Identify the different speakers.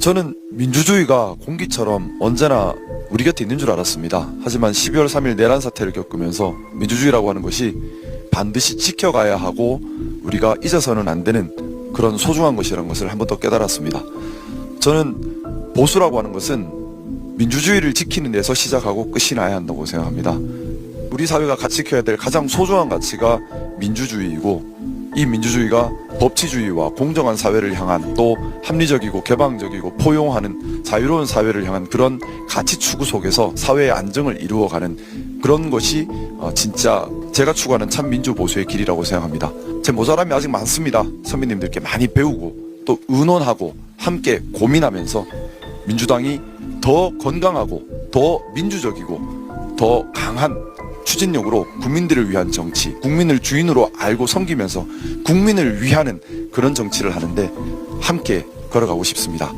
Speaker 1: 저는 민주주의가 공기처럼 언제나 우리 곁에 있는 줄 알았습니다. 하지만 12월 3일 내란 사태를 겪으면서 민주주의라고 하는 것이 반드시 지켜가야 하고 우리가 잊어서는 안 되는 그런 소중한 것이라는 것을 한 번 더 깨달았습니다. 저는 보수라고 하는 것은 민주주의를 지키는 데서 시작하고 끝이 나야 한다고 생각합니다. 우리 사회가 같이 지켜야 될 가장 소중한 가치가 민주주의이고 이 민주주의가 법치주의와 공정한 사회를 향한 또 합리적이고 개방적이고 포용하는 자유로운 사회를 향한 그런 가치 추구 속에서 사회의 안정을 이루어가는 그런 것이 어, 진짜 제가 추구하는 참 민주 보수의 길이라고 생각합니다. 제 모자람이 아직 많습니다. 선배님들께 많이 배우고 또 의논하고 함께 고민하면서 민주당이 더 건강하고 더 민주적이고 더 강한 추진력으로 국민들을 위한 정치, 국민을 주인으로 알고 섬기면서 국민을 위하는 그런 정치를 하는데 함께 걸어가고 싶습니다.